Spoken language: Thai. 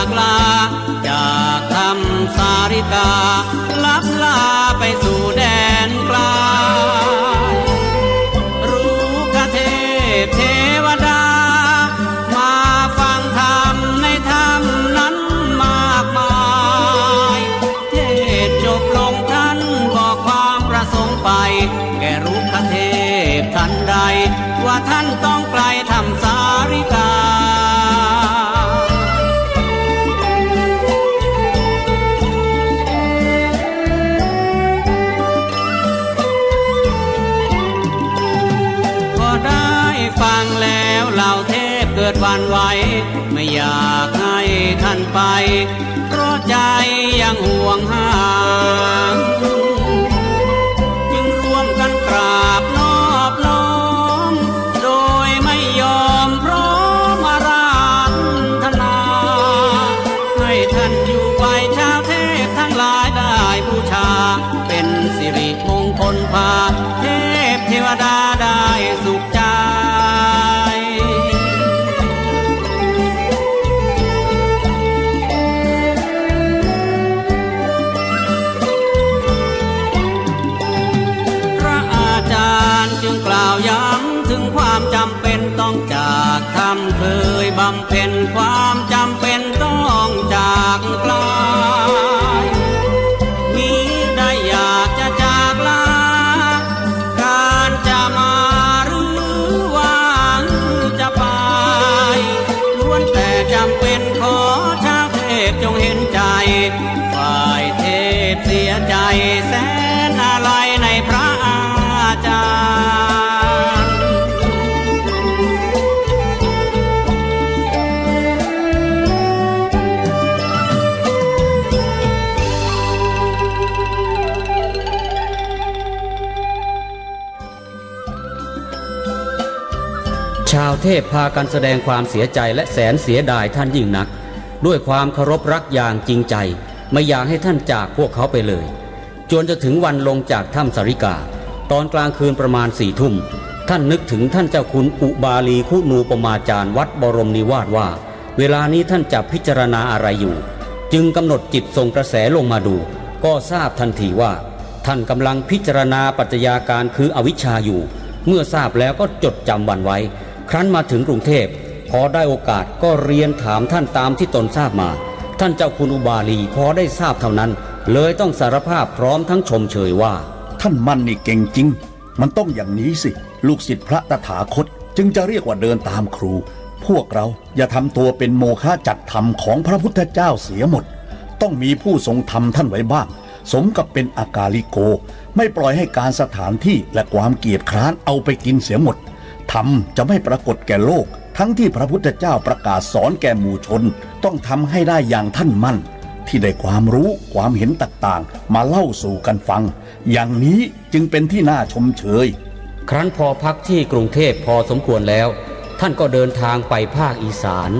ากลา จากทำสาริกา ลับลาไปสู่แดน ดวันไหวไม่อยากให้ท่านไป เพราะใจยังห่วงหาำเพ็ญความจำเป็นต้องจากไกลมีได้อยากจะจากลา การจะมาหรือว่าจะไป ล้วนแต่จำเป็นขอชาเทพจงเห็นใจ ฝ่ายเทพเสียใจแสน เทพพากันแสดงความเสียใจและแสนเสียดายท่านยิ่งนัก ด้วยความเคารพรักอย่างจริงใจ ไม่อยากให้ท่านจากพวกเขาไปเลย จนจะถึงวันลงจากถ้ำสาริกา ตอนกลางคืนประมาณสี่ทุ่ม ท่านนึกถึงท่านเจ้าคุณอุบาลีคุนูปมาจารย์วัดบรมนิวาสว่า เวลานี้ท่านจะพิจารณาอะไรอยู่ จึงกำหนดจิตส่งกระแสลงมาดู ก็ทราบทันทีว่า ท่านกำลังพิจารณาปัจจัยาการคืออวิชชาอยู่ เมื่อทราบแล้วก็จดจำวันไว้ ครั้นมาถึงกรุงเทพพอได้โอกาสก็เรียนถามท่านตามที่ตนทราบมา ท่านเจ้าคุณอุบาลีพอได้ทราบเท่านั้น เลยต้องสารภาพพร้อมทั้งชมเชยว่า ท่านมันนี่เก่งจริง มันต้องอย่างนี้สิ ลูกศิษย์พระตถาคต จึงจะเรียกว่าเดินตามครู พวกเราอย่าทำตัวเป็นโมฆะจัดธรรมของพระพุทธเจ้าเสียหมด ต้องมีผู้ทรงธรรมท่านไว้บ้าง สมกับเป็นอากาลิโก ไม่ปล่อยให้การสถานที่และความเกียจคร้านเอาไปกินเสียหมด ธรรมจะไม่ปรากฏแก่โลก ทั้งที่พระพุทธเจ้าประกาศสอนแก่หมู่ชน ต้องทำให้ได้อย่างท่านมั่น ที่ได้ความรู้ความเห็นต่างๆ มาเล่าสู่กันฟัง อย่างนี้จึงเป็นที่น่าชมเชย ครั้นพอพักที่กรุงเทพพอสมควรแล้ว ท่านก็เดินทางไปภาคอีสาน